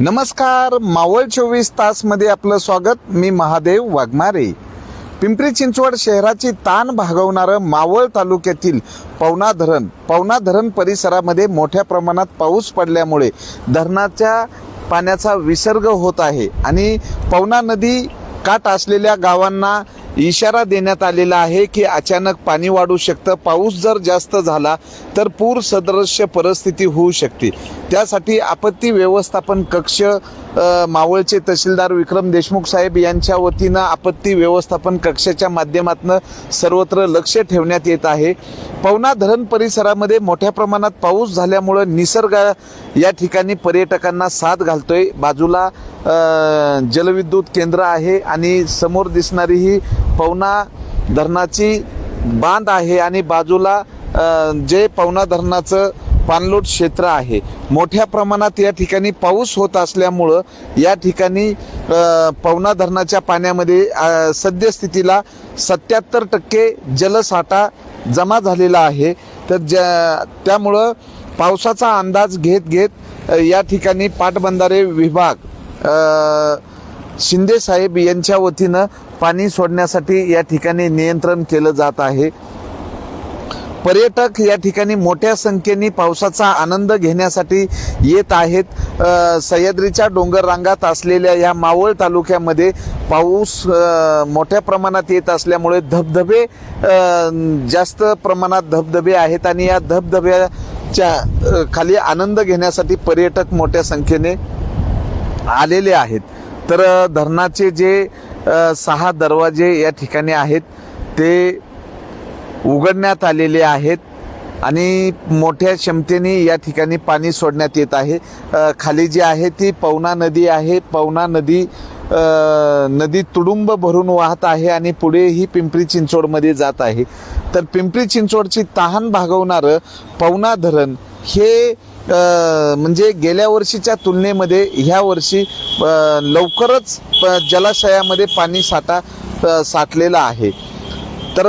नमस्कार मावळ चोवीस तासमध्ये आपलं स्वागत. मी महादेव वाघमारे. पिंपरी चिंचवड शहराची ताण भागवणारं मावळ तालुक्यातील पवना धरण पवना धरण परिसरामध्ये मोठ्या प्रमाणात पाऊस पडल्यामुळे धरणाच्या पाण्याचा विसर्ग होत आहे आणि पवना नदी काठ असलेल्या गावांना इशारा देण्यात आलेला आहे की अचानक पाणी वाढू शकतं पाऊस जर जास्त झाला तर पूर सदृश्य परिस्थिती होऊ शकते. त्यासाठी आपत्ती व्यवस्थापन कक्ष मावळचे तहसीलदार विक्रम देशमुख साहेब यांच्या वतीनं आपत्ती व्यवस्थापन कक्षाच्या माध्यमातून सर्वत्र लक्ष ठेवण्यात येत आहे. पवना धरण परिसरामध्ये मोठ्या प्रमाणात पाऊस झाल्यामुळं निसर्ग या ठिकाणी पर्यटकांना साथ घालतोय. बाजूला जलविद्युत केंद्र आहे आणि समोर दिसणारी ही पवना धरणाची बांध आहे आणि बाजूला जे पवना धरणाचं पाणलोट क्षेत्र आहे. मोठ्या प्रमाणात या ठिकाणी पाऊस होत असल्यामुळं या ठिकाणी पवना धरणाच्या पाण्यामध्ये सद्यस्थितीला सत्याहत्तर टक्के जलसाठा जमा झालेला आहे. तर ज्या त्यामुळं पावसाचा अंदाज घेत घेत या ठिकाणी पाटबंधारे विभाग शिंदे साहेब यांच्या वतीनं पाणी सोडण्यासाठी या ठिकाणी नियंत्रण केलं जात आहे. पर्यटक या ठिकाणी मोठ्या संख्येने पावसाचा आनंद घेण्यासाठी येत आहेत. सह्याद्रीच्या डोंगर रांगात असलेल्या या मावळ तालुक्यामध्ये पाऊस मोठ्या प्रमाणात येत असल्यामुळे धबधबे जास्त प्रमाणात धबधबे आहेत आणि या धबधब्याच्या खाली आनंद घेण्यासाठी पर्यटक मोठ्या संख्येने आलेले आहेत. तर धरणाचे जे सहा दरवाजे या ठिकाणी आहेत ते उघडण्यात आलेले आहेत आणि मोठ्या क्षमतेने या ठिकाणी पाणी सोडण्यात येत आहे. खाली जी आहे ती पवना नदी आहे. पवना नदी नदी तुडुंब भरून वाहत आहे आणि पुढे ही पिंपरी चिंचवडमध्ये जात आहे. तर पिंपरी चिंचवडची तहान भागवणारं पवना धरण हे म्हणजे गेल्या वर्षीच्या तुलनेमध्ये ह्या वर्षी लवकरच प- जलाशयामध्ये पाणी साठा साठलेला आहे. तर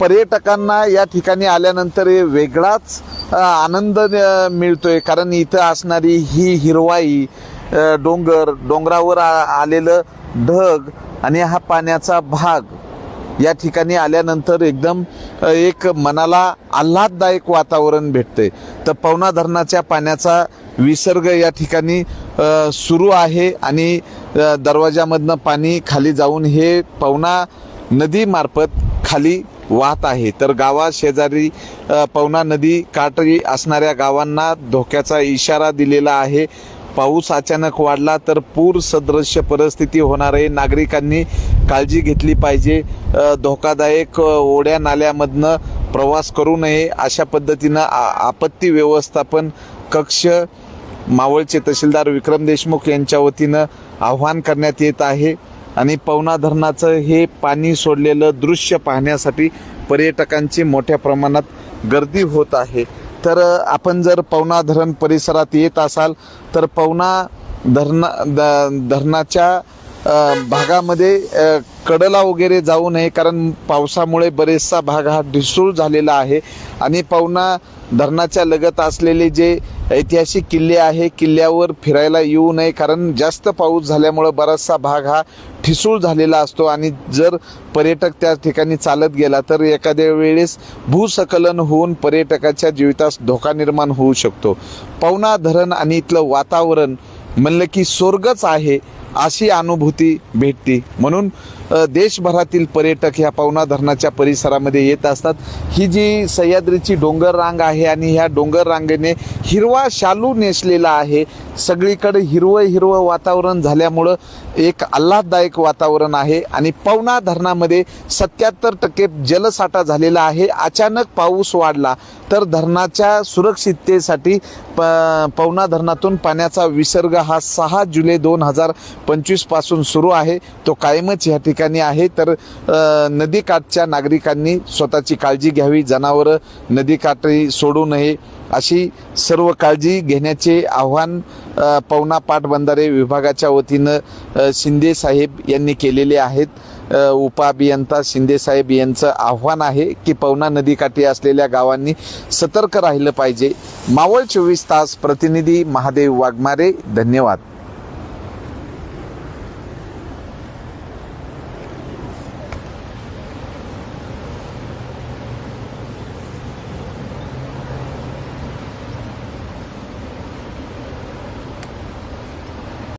पर्यटकांना या ठिकाणी आल्यानंतर हे वेगळाच आनंद मिळतो मिळतोय. कारण इथं असणारी ही हिरवाई डोंगर डोंगरावर आलेलं ढग आणि हा पाण्याचा भाग या ठिकाणी आल्यानंतर एकदम एक मनाला आल्हाददायक वातावरण भेटते तर पवना धरणाच्या पाण्याचा विसर्ग या ठिकाणी सुरू आहे आणि दरवाजामधनं पाणी खाली जाऊन हे पवना नदीमार्फत खाली वाहत आहे. तर गावा शेजारी पवना नदी काटरी असणाऱ्या गावांना धोक्याचा इशारा दिलेला आहे. पाऊस अचानक वाढला तर पूर सदृश्य परिस्थिती होणार आहे. नागरिकांनी काळजी घेतली पाहिजे. धोकादायक ओढ्या नाल्यामधनं प्रवास करू नये अशा पद्धतीनं आ- आपत्ती व्यवस्थापन कक्ष मावळचे तहसीलदार विक्रम देशमुख यांच्या वतीनं आव्हान करण्यात येत आहे. आणि पवना धरणाचं हे पाणी सोडलेलं दृश्य पाहण्यासाठी पर्यटकांची मोठ्या प्रमाणात गर्दी होत आहे. तर आपण जर पवना धरण परिसरात येत असाल तर पवना धरणा द धरणाच्या भागामध्ये कडला वगैरे जाऊ नये कारण पावसामुळे बरेचसा भाग हा ढिसूळ झालेला आहे. आणि पवना धरणाच्या लगत असलेले जे ऐतिहासिक किल्ले आहे. किल्ल्यावर फिरायला येऊ नये कारण जास्त पाऊस झाल्यामुळं बराचसा भाग हा ठिसूळ झालेला असतो आणि जर पर्यटक त्या ठिकाणी चालत गेला तर एखाद्या वेळेस भूसकलन होऊन पर्यटकाच्या जीवितास धोका निर्माण होऊ शकतो. पवना धरण आणि इथलं वातावरण म्हणलं की स्वर्गच आहे अशी अनुभूती भेटते. म्हणून देशभरातील पर्यटक ह्या पवना धरणाच्या परिसरामध्ये येत असतात. ही जी सह्याद्रीची डोंगर रांग आहे आणि ह्या डोंगर रांगेने हिरवा शालू नेसलेला आहे. सगळीकडे हिरवं हिरवं वातावरण झाल्यामुळं एक आल्हाददायक वातावरण आहे आणि पवना धरणामध्ये सत्याहत्तर टक्के जलसाठा झालेला आहे. अचानक पाऊस वाढला तर धरणाच्या सुरक्षिततेसाठी प पवना धरणातून पाण्याचा विसर्ग हा सहा जुलै दोन हजार पंचवीसपासून सुरू आहे. तो कायमच या ठिकाणी ठिकाणी आहे तर नदीकाठच्या नागरिकांनी स्वतःची काळजी घ्यावी जनावरं नदीकाठी सोडू नये अशी सर्व काळजी घेण्याचे आव्हान पवना पाटबंधारे विभागाच्या वतीनं शिंदे साहेब यांनी केलेले आहेत. उपअभियंता शिंदे साहेब यांचं आव्हान आहे की पवना नदीकाठी असलेल्या गावांनी सतर्क राहिलं पाहिजे. मावळ चोवीस तास प्रतिनिधी महादेव वाघमारे धन्यवाद.